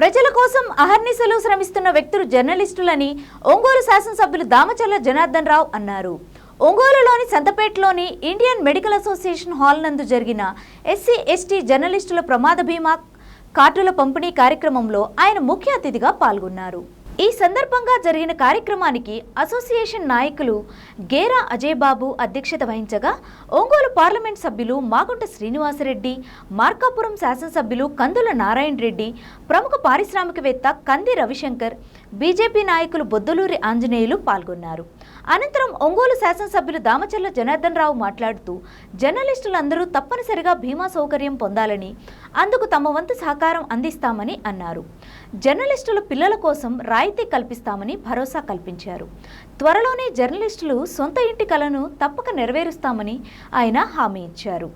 ప్రజల కోసం అహర్నిశలు శ్రమిస్తున్న వ్యక్తులు జర్నలిస్టులని ఒంగోలు శాసనసభ్యులు దామచర్ల జనార్దన్ రావు అన్నారు. ఒంగోలులోని సంతపేటలోని ఇండియన్ మెడికల్ అసోసియేషన్ హాల్ నందు జరిగిన ఎస్సీ ఎస్టీ జర్నలిస్టుల ప్రమాద బీమా కార్డుల పంపిణీ కార్యక్రమంలో ఆయన ముఖ్య అతిథిగా పాల్గొన్నారు. ఈ సందర్భంగా జరిగిన కార్యక్రమానికి అసోసియేషన్ నాయకులు గేరా అజయ్ బాబు అధ్యక్షత వహించగా ఒంగోలు పార్లమెంట్ సభ్యులు మాగుంట శ్రీనివాసరెడ్డి మార్కాపురం శాసనసభ్యులు కందుల నారాయణ రెడ్డి ప్రముఖ పారిశ్రామికవేత్త కంది రవిశంకర్ బీజేపీ నాయకులు బొద్దులూరి ఆంజనేయులు పాల్గొన్నారు. అనంతరం ఒంగోలు శాసనసభ్యులు దామచర్ల జనార్దన్ రావు మాట్లాడుతూ జర్నలిస్టులందరూ తప్పనిసరిగా బీమా సౌకర్యం పొందాలని అందుకు తమ వంతు సహకారం అందిస్తామని అన్నారు. జర్నలిస్టులు పిల్లల కోసం రాయితీ కల్పిస్తామని భరోసా కల్పించారు. త్వరలోనే జర్నలిస్టులు సొంత ఇంటి కలను తప్పక నెరవేరుస్తామని ఆయన హామీ ఇచ్చారు.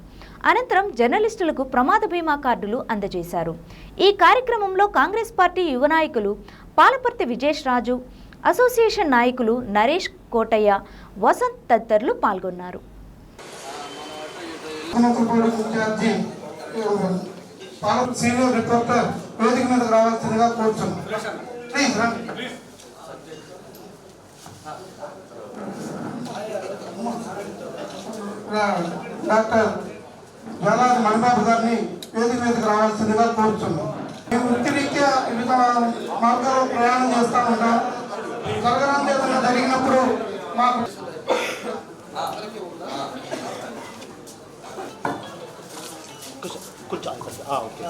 అనంతరం జర్నలిస్టులకు ప్రమాద బీమా కార్డులు అందజేశారు ఈ కార్యక్రమంలో కాంగ్రెస్ పార్టీ యువ నాయకులు పాలపర్తి విజేష్ రాజు అసోసియేషన్ నాయకులు నరేష్ కోటయ్య వసంత్ తదితరులు పాల్గొన్నారు సీనియర్ రిపోర్టర్ వేదిక రావాల్సిందిగా డాక్టర్ జనాలు మణిబాబు గారిని వేదిక మీదకి రావాల్సిందిగా కోరుతున్నాం మేము వృత్తిరీత్యా వివిధ మార్గాల్లో ప్రయాణం చేస్తూ ఉంటాం. జరగరాంది ఏదైనా జరిగినప్పుడు మాకు కూర్చో ఓకే.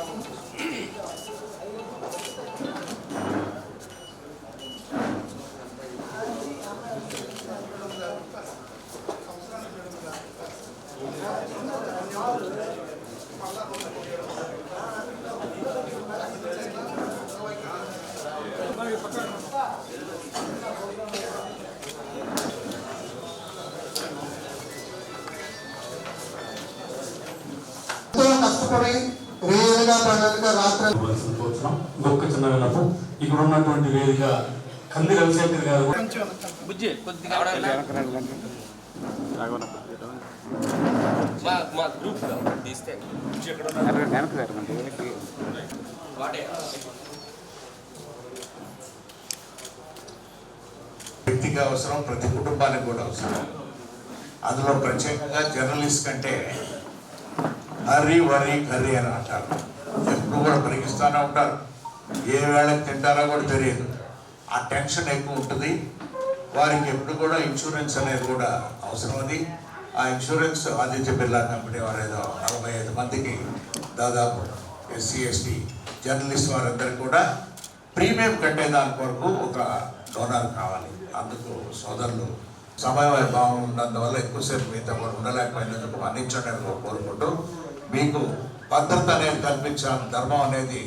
ఇవ్వాల్సిన కోరుతున్నాం ఇంకొక చిన్న విన్నపం ఇక్కడ ఉన్నటువంటి వేదిక కంది. రవిశంకర్ గారు వ్యక్తికి అవసరం ప్రతి కుటుంబానికి కూడా అవసరం. అందులో ప్రత్యేకంగా జర్నలిస్ట్ కంటే హరి వరి కర్రీ అని అంటారు. ఎప్పుడు కూడా పరిగిస్తూనే ఉంటారు. ఏ వేళకి తింటారో కూడా తెలియదు. ఆ టెన్షన్ ఎక్కువ ఉంటుంది. వారికి ఎప్పుడు కూడా ఇన్సూరెన్స్ అనేది కూడా అవసరం అది ఆ ఇన్సూరెన్స్ ఆదిత్య బిర్లా కంపెనీ వారు ఏదో నలభై ఐదు మందికి దాదాపు ఎస్సీ ఎస్టీ జర్నలిస్ట్ వారందరికీ కూడా ప్రీమియం కట్టే దాని కొరకు ఒక డోనర్ కావాలి. అందుకు సోదరులు సమయం భావం ఉన్నందువల్ల ఎక్కువసేపు మీతో కూడా ఉండలేకపోయినందుకు మన్నించండి కోరుకుంటూ మీకు భద్రత అనేది కల్పించాలని ధర్మం అనేది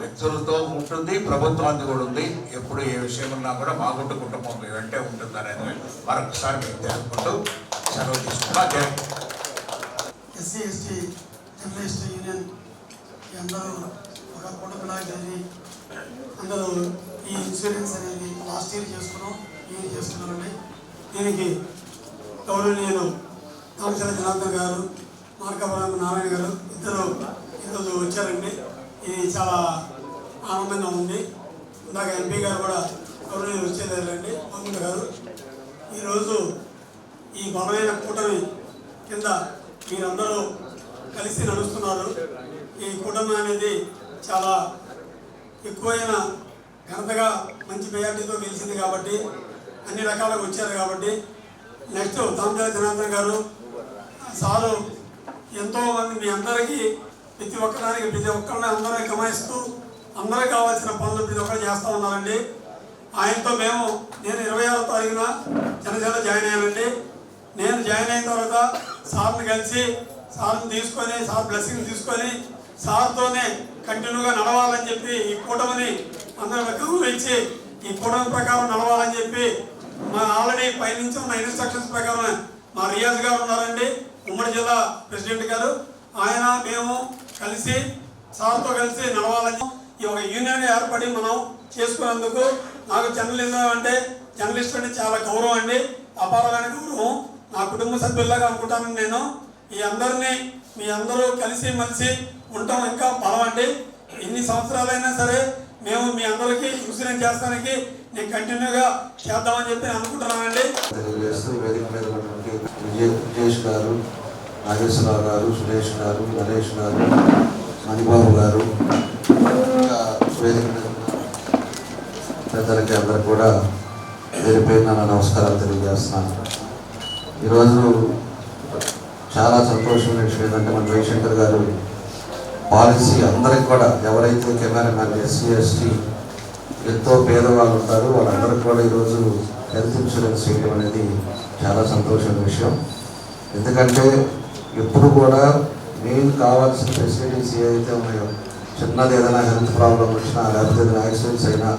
వ్యక్తులతో ఉంటుంది ప్రభుత్వానికి కూడా ఉంది. ఎప్పుడు ఏ విషయం ఉన్నా కూడా మా గుట్టు కుటుంబం వెంటే ఉంటుంది అనేది మరొకసారి మీకు తెలుపుకుంటూ సెలవు తీసుకుంటా ఎస్సీ ఎస్టీ జర్నలిస్ట్ యూనియన్ ఈ అందరూ ఒక కుటుంబలా జరిగి అందరూ ఈ ఇన్సూరెన్స్ అనేది లాస్ట్ ఇయర్ చేసుకున్నాం ఈ ఇయర్ చేసుకున్నామండి. దీనికి గౌరవనీయులు రామచంద్ర జనార్దన్ గారు మార్కపురం నారాయణ గారు ఇద్దరు ఈరోజు వచ్చారండి. ఇది చాలా ఆనందంగా ఉంది. ఇందాక ఎంపీ గారు కూడా గౌరవనీయులు వచ్చేదారండి మహమ్మద్ గారు ఈరోజు ఈ బలమైన కూటమి కింద మీరందరూ కలిసి నడుస్తున్నారు. ఈ కూటమి అనేది చాలా ఎక్కువైన ఘనతగా మంచి మెజార్టీతో గెలిచింది కాబట్టి అన్ని రకాలుగా వచ్చారు కాబట్టి నెక్స్ట్ దామోదర జనార్దన్ గారు సారు ఎంతో మంది మీ అందరికీ ప్రతి ఒక్కదానికి ప్రతి ఒక్కరిని అందరూ గమనిస్తూ అందరికి కావాల్సిన పనులు ప్రతి ఒక్కరు చేస్తూ ఉన్నారండి. ఆయనతో మేము నేను ఇరవై ఆరో తారీఖున జనసేన జాయిన్ అయ్యానండి. నేను జాయిన్ అయిన తర్వాత సార్ని కలిసి సార్ని తీసుకొని సార్ బ్లెస్సింగ్ తీసుకొని సార్తోనే కంటిన్యూగా నడవాలని చెప్పి ఈ కూటమిని అందరూ గౌరవించి ఈ కూటమి ప్రకారం నడవాలని చెప్పి మా ఆల్రెడీ పైనుంచి ఉన్న ఇన్స్ట్రక్షన్స్ ప్రకారం మా రియాజ్ గారు ఉన్నారండి. ఉమ్మడి జిల్లా ప్రెసిడెంట్ గారు ఆయన మేము కలిసి సార్తో కలిసి నడవాలని ఈ ఒక యూనియన్ ఏర్పడి మనం చేసుకున్నందుకు నాకు జర్నలిజం అంటే జర్నలిస్ట్ అంటే చాలా గౌరవం అండి. అపారమైన గౌరవం. నా కుటుంబ సభ్యుల్లాగా అనుకుంటాను నేను. ఈ అందరినీ మీ అందరూ కలిసి మలిసి ఉండటం ఇంకా బలం అండి. ఎన్ని సంవత్సరాలైనా సరే మేము మీ అందరికీ ఇన్సూరెన్స్ చేస్తానికి నేను కంటిన్యూగా చేద్దామని చెప్పి నేను అనుకుంటున్నానండి. వేదిక మీద ఉన్నటువంటి విజయ్ గారు నాగేశ్వరరావు గారు సురేష్ గారు నరేష్ గారు మణిబాబు గారు ఇంకా వేదిక పెద్దలకి అందరు కూడా పేరు పేరున నా నమస్కారాలు తెలియజేస్తున్నాను. ఈరోజు చాలా సంతోషమైన విషయం ఏంటంటే మన రవిశంకర్ గారు పాలసీ అందరికి కూడా ఎవరైతే కెమెరామెన్ ఎస్సీ ఎస్టీ ఎంతో పేదవాళ్ళు ఉంటారు వాళ్ళందరికీ కూడా ఈరోజు హెల్త్ ఇన్సూరెన్స్ చేయడం అనేది చాలా సంతోషమైన విషయం. ఎందుకంటే ఎప్పుడు కూడా మెయిన్ కావాల్సిన ఫెసిలిటీస్ ఏదైతే ఉన్నాయో చిన్నది ఏదైనా హెల్త్ ప్రాబ్లం వచ్చినా లేకపోతే ఏదైనా యాక్సిడెంట్స్ అయినా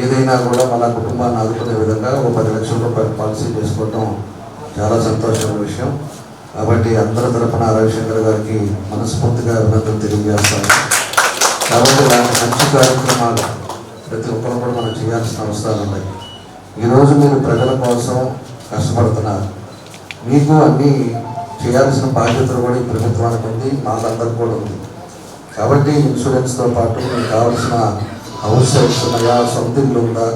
ఏదైనా కూడా మన కుటుంబాన్ని ఆదుకునే విధంగా ఒక పది లక్షల రూపాయలు పాలసీ చేసుకోవటం చాలా సంతోషమైన విషయం. కాబట్టి అందరి తరపున రవిశంకర్ గారికి మనస్ఫూర్తిగా అభినందనలు తెలియజేస్తాను. కాబట్టి ఇలాంటి మంచి కార్యక్రమాలు ప్రతి ఒక్కరు కూడా మనం చేయాల్సిన అవసరాలు ఉన్నాయి. ఈరోజు మీరు ప్రజల కోసం కష్టపడుతున్నారు. మీకు అన్నీ చేయాల్సిన బాధ్యతలు కూడా ఈ ప్రభుత్వానికి ఉంది మాకందరికి కూడా ఉంది. కాబట్టి ఇన్సూరెన్స్తో పాటు మీకు కావాల్సిన హౌస్ సైట్స్ ఉన్నాయా సొంత ఇల్లు ఉందా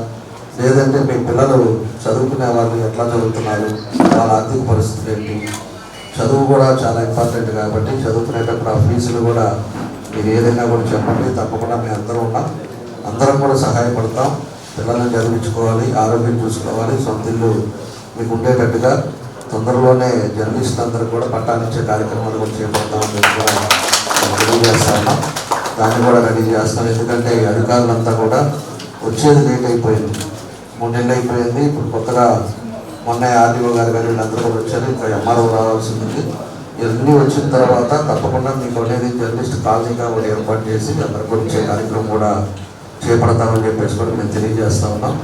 లేదంటే మీ పిల్లలు చదువుకునే వాళ్ళు ఎట్లా చదువుతున్నారు వాళ్ళ ఆర్థిక పరిస్థితులు ఏంటి? చదువు కూడా చాలా ఇంపార్టెంట్ కాబట్టి చదువుకునేటప్పుడు ఆ ఫీజులు కూడా మీరు ఏదైనా కూడా చెప్పండి తప్పకుండా మేము అందరం ఉన్నాం. అందరం కూడా సహాయపడతాం. పిల్లల్ని చదివించుకోవాలి ఆరోగ్యం చూసుకోవాలి సొంత ఇల్లు మీకు ఉండేటట్టుగా తొందరలోనే జర్నలిస్ట్ అందరూ కూడా పట్టాలిచ్చే కార్యక్రమాలు కూడా చేపడతామని రెడీ కూడా దాన్ని కూడా రెడీ చేస్తాం. ఎందుకంటే ఈ అధికారులంతా కూడా వచ్చేది లేట్ అయిపోయింది. మూడేళ్ళు అయిపోయింది. ఇప్పుడు కొత్తగా మొన్న ఆర్డీఓ గారు కానీ వీళ్ళందరూ కూడా వచ్చారు. ఇంకా ఎంఆర్ఓ రావాల్సింది. ఇవన్నీ వచ్చిన తర్వాత తప్పకుండా మీకు అనేది జర్నలిస్ట్ కాలనీగా కూడా ఏర్పాటు చేసి అందరూ కూడా ఇచ్చే కార్యక్రమం కూడా చేపడతామని చెప్పేసి కూడా మేము తెలియజేస్తా ఉన్నాం.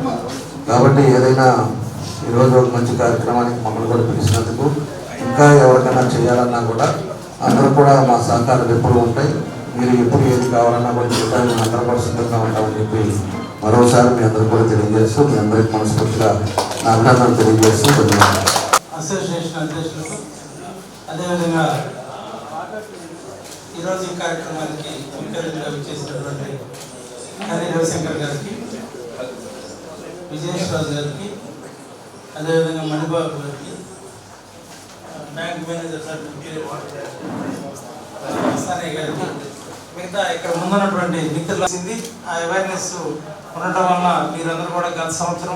కాబట్టి ఏదైనా ఈరోజు ఒక మంచి కార్యక్రమానికి మమ్మల్ని కూడా పిలిచినందుకు ఇంకా ఎవరికైనా చేయాలన్నా కూడా అందరూ కూడా మా సహకారాలు ఎప్పుడు ఉంటాయి. మీరు ఎప్పుడు ఏది కావాలన్నా కూడా చేయడానికి మేము అందరం కూడా సిద్ధంగా ఉంటామని చెప్పి మరోసారి మీ అందరూ కూడా తెలియజేస్తూ మీ అందరికి మనస్ఫూర్తిగా నా అభినందనలు తెలియజేస్తూ ధన్యవాదాలు. అసోసియేషన్ అధ్యక్షులకు అదేవిధంగా ఈరోజు ఈ కార్యక్రమానికి ముఖ్యంగా అతిథిగా విచ్చేసినటువంటి హరి రవిశంకర్ గారికి విజయేశ్వరరాజు గారికి అదేవిధంగా మణిబాబు గారికి బ్యాంక్ మేనేజర్ సార్ సానయ్య గారికి మిగతా ఇక్కడ ముందున్నటువంటి మిత్రులు ఆ అవేర్నెస్ ఉండటం వల్ల మీరందరూ కూడా గత సంవత్సరం